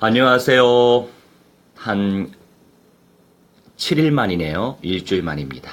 안녕하세요. 한 7일 만이네요. 일주일 만입니다.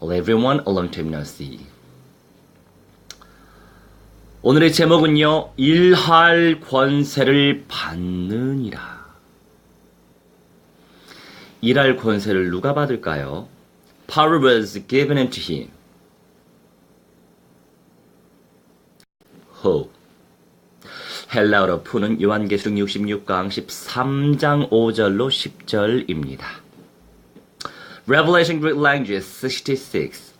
Hello everyone, a long time no see. 오늘의 제목은요, 일할 권세를 받느니라. 일할 권세를 누가 받을까요? Power was given unto him. Who? 헬라어로 푸는 요한계시록 66강 13장 5절로 10절입니다. Revelation Greek Language 66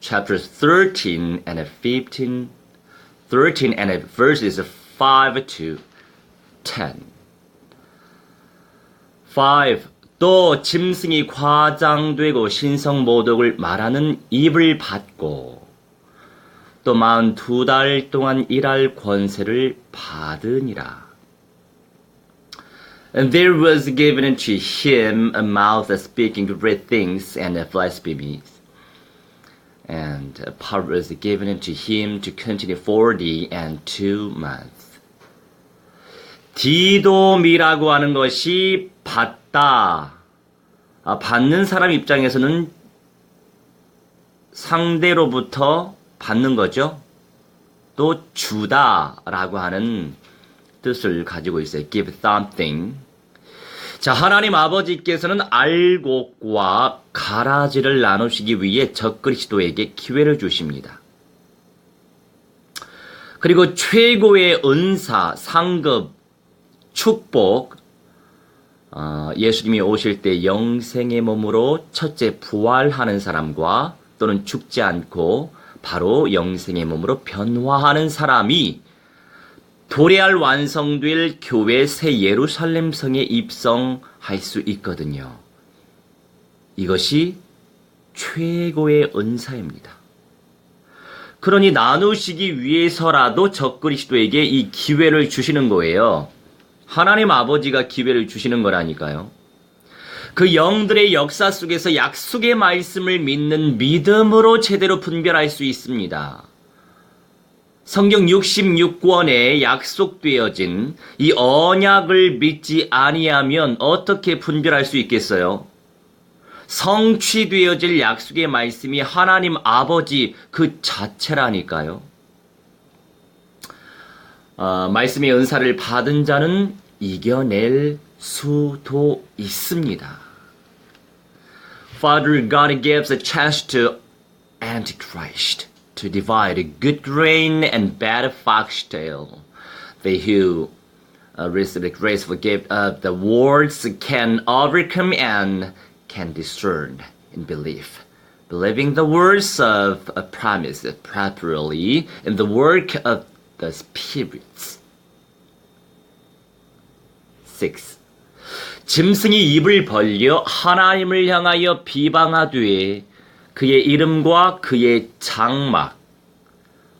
chapters 13 and 15 13 and verses 5 to 10 5. 또 짐승이 과장되고 신성 모독을 말하는 입을 받고 또 마흔 두달 동안 일할 권세를 받으니라. And there was given unto him a mouth speaking great things and blasphemies. And a power was given unto him to continue forty and two months. 디돔이라고 하는 것이 받다. 아, 받는 사람 입장에서는 상대로부터 받는 거죠. 또 주다라고 하는 뜻을 가지고 있어요. give something. 자, 하나님 아버지께서는 알곡과 가라지를 나누시기 위해 적그리스도에게 기회를 주십니다. 그리고 최고의 은사, 상급, 축복, 어, 예수님이 오실 때 영생의 몸으로 첫째 부활하는 사람과 또는 죽지 않고 바로 영생의 몸으로 변화하는 사람이 도래할 완성될 교회 새 예루살렘 성에 입성할 수 있거든요. 이것이 최고의 은사입니다. 그러니 나누시기 위해서라도 적그리스도에게 이 기회를 주시는 거예요. 하나님 아버지가 기회를 주시는 거라니까요. 그 영들의 역사 속에서 약속의 말씀을 믿는 믿음으로 제대로 분별할 수 있습니다. 성경 66권에 약속되어진 이 언약을 믿지 아니하면 어떻게 분별할 수 있겠어요? 성취되어질 약속의 말씀이 하나님 아버지 그 자체라니까요. 어, 말씀의 은사를 받은 자는 이겨낼 수도 있습니다. Father God gives a chance to Antichrist to divide good grain and bad foxtail. They who uh, receive the graceful gift of the words can overcome and can discern in belief. Believing the words of a promise properly in the work of the spirits. 6. 짐승이 입을 벌려 하나님을 향하여 비방하되 그의 이름과 그의 장막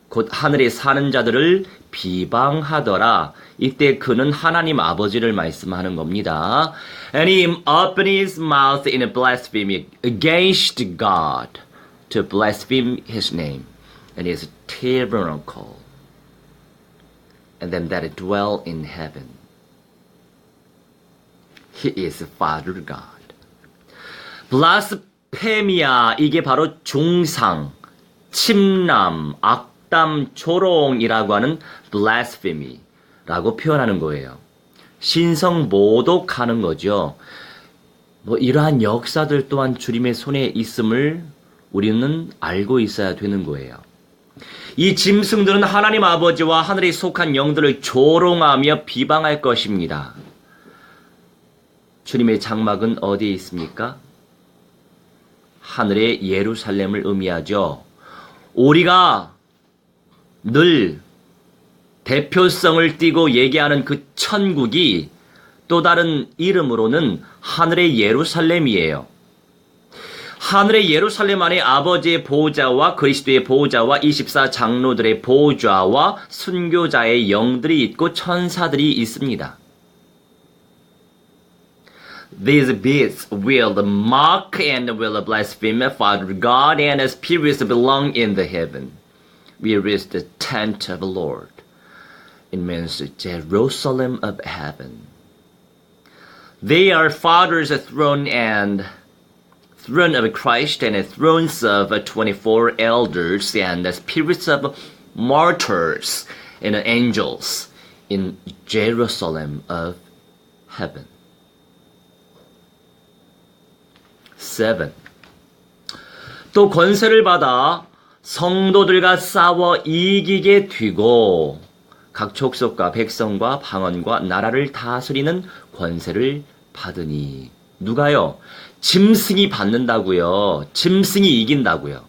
곧 하늘에 사는 자들을 비방하더라. 이때 그는 하나님 아버지를 말씀하는 겁니다. And he opened his mouth in a blasphemy against God to blaspheme his name and his tabernacle and them that dwell in heaven. He is Father God. 블라스페미아 이게 바로 중상, 침남, 악담, 조롱이라고 하는 blasphemy라고 표현하는 거예요. 신성 모독하는 거죠. 뭐 이러한 역사들 또한 주님의 손에 있음을 우리는 알고 있어야 되는 거예요. 이 짐승들은 하나님 아버지와 하늘에 속한 영들을 조롱하며 비방할 것입니다. 주님의 장막은 어디에 있습니까? 하늘의 예루살렘을 의미하죠. 우리가 늘 대표성을 띠고 얘기하는 그 천국이 또 다른 이름으로는 하늘의 예루살렘이에요. 하늘의 예루살렘 안에 아버지의 보호자와 그리스도의 보호자와 24 장로들의 보호자와 순교자의 영들이 있고 천사들이 있습니다. These beasts will mock and will blaspheme Father God and His spirits belong in the heaven. We reach the tent of the Lord. It means Jerusalem of heaven. They are fathers throne and throne of Christ and thrones of 24 elders and the spirits of martyrs and angels in Jerusalem of heaven. 7. 또 권세를 받아 성도들과 싸워 이기게 되고 각 족속과 백성과 방언과 나라를 다스리는 권세를 받으니 누가요? 짐승이 받는다고요. 짐승이 이긴다고요.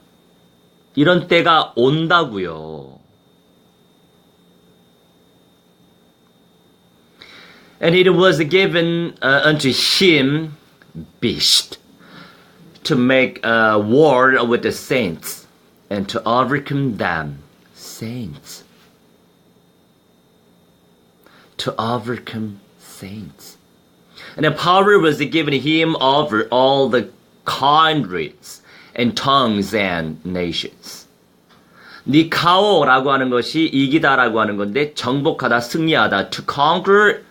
이런 때가 온다고요. And it was given uh, unto him beast to make a war with the saints and to overcome them saints to overcome saints and the power was given him over all the kindreds and tongues and nations 니카오라고 하는 것이 이기다라고 하는 건데 정복하다 승리하다 to conquer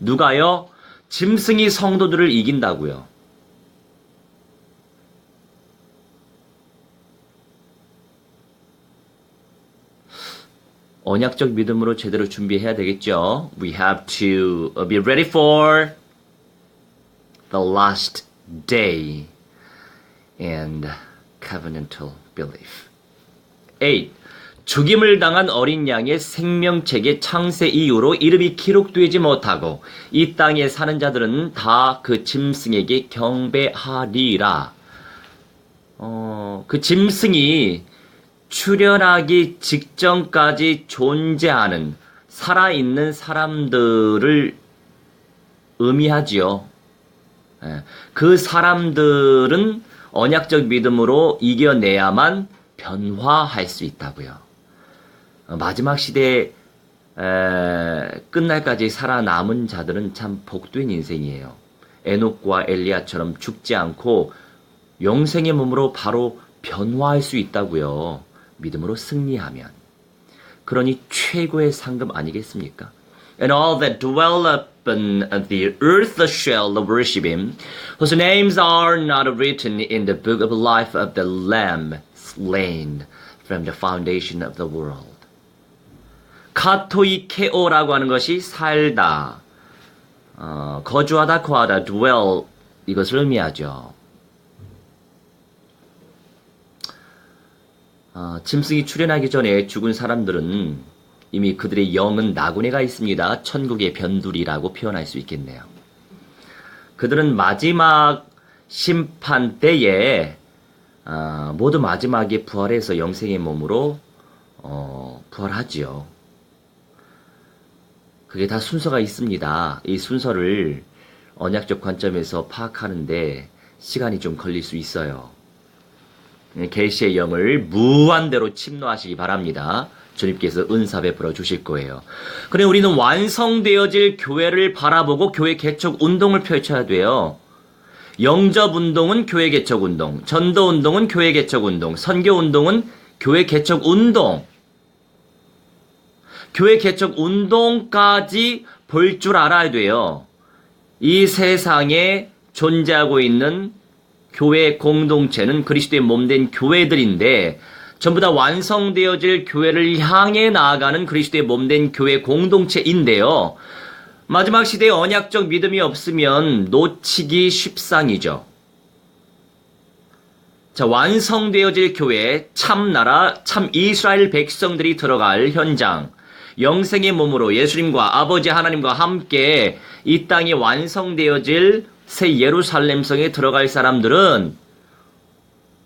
누가요? 짐승이 성도들을 이긴다고요. 언약적 믿음으로 제대로 준비해야 되겠죠. We have to be ready for the last day and covenantal belief. 8. 죽임을 당한 어린 양의 생명책의 창세 이후로 이름이 기록되지 못하고 이 땅에 사는 자들은 다 그 짐승에게 경배하리라. 어, 그 짐승이 출현하기 직전까지 존재하는 살아있는 사람들을 의미하지요. 예, 그 사람들은 언약적 믿음으로 이겨내야만 변화할 수 있다고요. 어, 마지막 시대 끝날까지 살아남은 자들은 참 복된 인생이에요. 에녹과 엘리야처럼 죽지 않고 영생의 몸으로 바로 변화할 수 있다고요. 믿음으로 승리하면. 그러니 최고의 상금 아니겠습니까? And all that dwell upon the earth shall worship him, whose names are not written in the book of life of the Lamb slain from the foundation of the world. 카토이케오라고 하는 것이 살다, 어, 거주하다, 거하다, dwell 이것을 의미하죠. 어, 짐승이 출현하기 전에 죽은 사람들은 이미 그들의 영은 나군에가 있습니다. 천국의 변두리라고 표현할 수 있겠네요. 그들은 마지막 심판 때에 어, 모두 마지막에 부활해서 영생의 몸으로 어, 부활하지요. 그게 다 순서가 있습니다. 이 순서를 언약적 관점에서 파악하는데 시간이 좀 걸릴 수 있어요. 계시의 영을 무한대로 침노하시기 바랍니다. 주님께서 은사 베풀어 주실 거예요. 그래 우리는 완성되어질 교회를 바라보고 교회 개척 운동을 펼쳐야 돼요. 영접 운동은 교회 개척 운동, 전도 운동은 교회 개척 운동, 선교 운동은 교회 개척 운동. 교회 개척 운동까지 볼 줄 알아야 돼요. 이 세상에 존재하고 있는 교회 공동체는 그리스도의 몸된 교회들인데 전부 다 완성되어질 교회를 향해 나아가는 그리스도의 몸된 교회 공동체인데요. 마지막 시대에 언약적 믿음이 없으면 놓치기 쉽상이죠. 자, 완성되어질 교회, 참 나라, 참 이스라엘 백성들이 들어갈 현장, 영생의 몸으로 예수님과 아버지 하나님과 함께 이 땅이 완성되어질 새 예루살렘 성에 들어갈 사람들은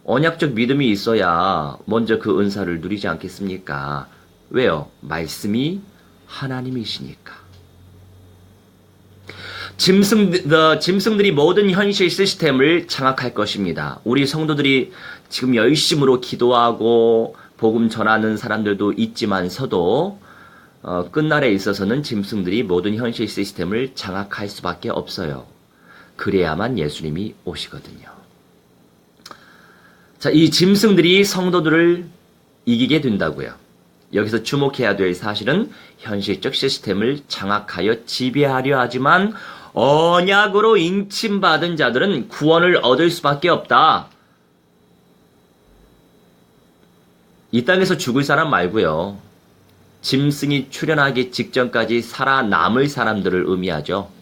언약적 믿음이 있어야 먼저 그 은사를 누리지 않겠습니까? 왜요? 말씀이 하나님이시니까. 짐승, 짐승들이 모든 현실 시스템을 장악할 것입니다. 우리 성도들이 지금 열심으로 기도하고 복음 전하는 사람들도 있지만서도 어, 끝날에 있어서는 짐승들이 모든 현실 시스템을 장악할 수밖에 없어요. 그래야만 예수님이 오시거든요. 자, 이 짐승들이 성도들을 이기게 된다고요. 여기서 주목해야 될 사실은 현실적 시스템을 장악하여 지배하려 하지만 언약으로 인침받은 자들은 구원을 얻을 수밖에 없다. 이 땅에서 죽을 사람 말고요. 짐승이 출현하기 직전까지 살아남을 사람들을 의미하죠.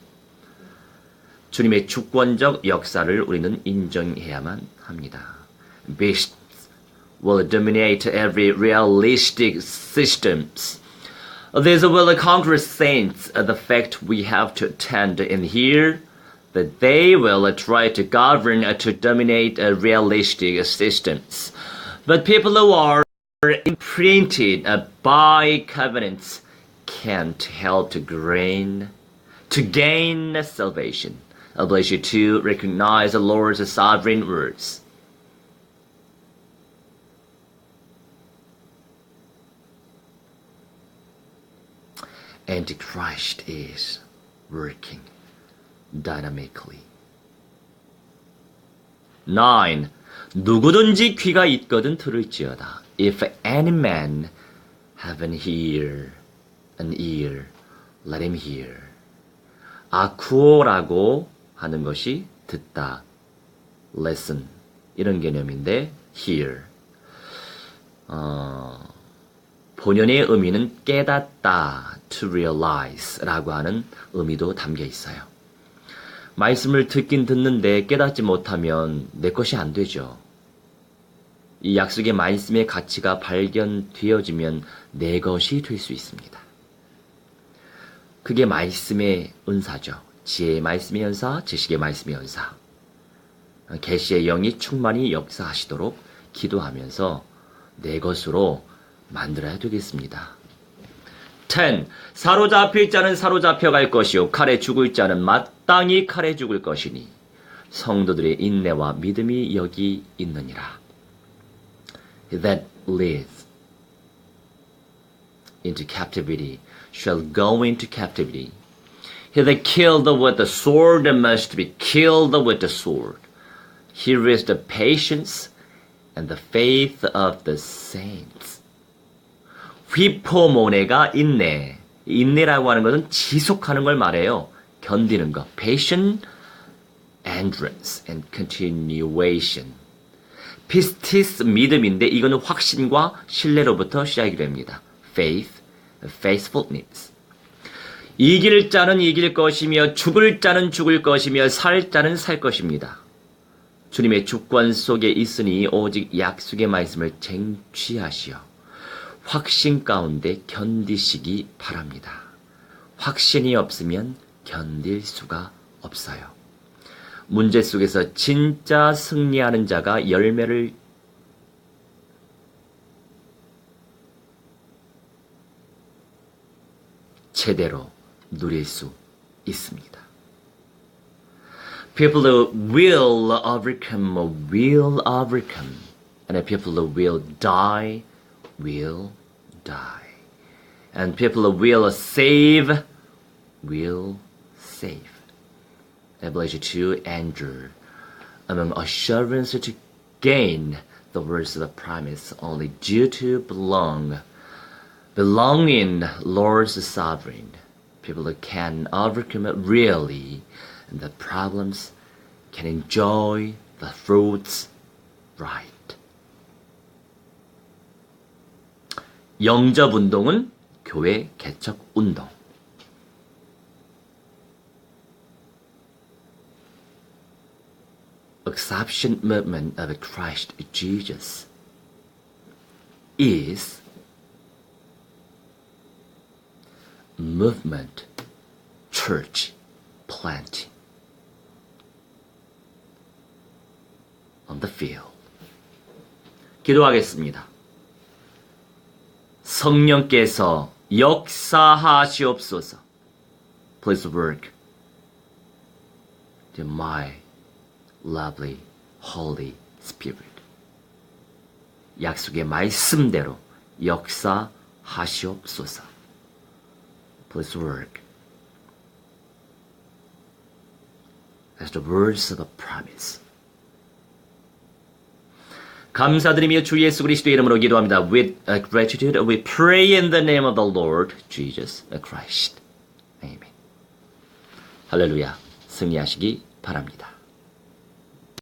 주님의 주권적 역사를 우리는 인정해야만 합니다. Beasts will dominate every realistic systems. These will conquer saints. The fact we have to attend in here that they will try to govern to dominate realistic systems. But people who are imprinted by covenants can't help to gain to gain salvation. I bless you to recognize the Lord's sovereign words. Antichrist is working dynamically. 9. 누구든지 귀가 있거든 들을지어다. If any man have an ear, an ear, let him hear. 아쿠오라고 하는 것이 듣다, listen 이런 개념인데 hear. 어, 본연의 의미는 깨닫다, to realize라고 하는 의미도 담겨 있어요. 말씀을 듣긴 듣는데 깨닫지 못하면 내 것이 안 되죠. 이 약속의 말씀의 가치가 발견되어지면 내 것이 될 수 있습니다. 그게 말씀의 은사죠. 지혜의 말씀의 연사, 지식의 말씀의 연사. 계시의 영이 충만히 역사하시도록 기도하면서 내 것으로 만들어야 되겠습니다. 10. 사로잡힐 자는 사로잡혀 갈 것이요 칼에 죽을 자는 마땅히 칼에 죽을 것이니 성도들의 인내와 믿음이 여기 있느니라. That leads into captivity shall go into captivity. He that killed with the sword must be killed with the sword. Here is the patience and the faith of the saints. 휘포모네가 인내. 인내라고 하는 것은 지속하는 걸 말해요. 견디는 것. Patient, endurance, and continuation. 피스티스 믿음인데 이거는 확신과 신뢰로부터 시작이 됩니다. Faith, faithfulness. 이길 자는 이길 것이며 죽을 자는 죽을 것이며 살 자는 살 것입니다. 주님의 주권 속에 있으니 오직 약속의 말씀을 쟁취하시어 확신 가운데 견디시기 바랍니다. 확신이 없으면 견딜 수가 없어요. 문제 속에서 진짜 승리하는 자가 열매를 제대로 누릴 수 있습니다. People who will overcome will overcome, and people who will die will die, and people who will save will save. Ability to endure, among assurance to gain the words of the promise only due to belong, belong in Lord's sovereign. People that can overcome it really, and the problems can enjoy the fruits right. 영접 운동은 교회 개척 운동. Acception movement of Christ Jesus is movement church planting on the field. 기도하겠습니다. 성령께서 역사하시옵소서. Please work to my lovely Holy Spirit. 약속의 말씀대로 역사하시옵소서. Please work as the words of a promise. 감사드리며 주 예수 그리스도의 이름으로 기도합니다. With uh, gratitude, we pray in the name of the Lord Jesus Christ. 아멘. 할렐루야. 승리하시기 바랍니다.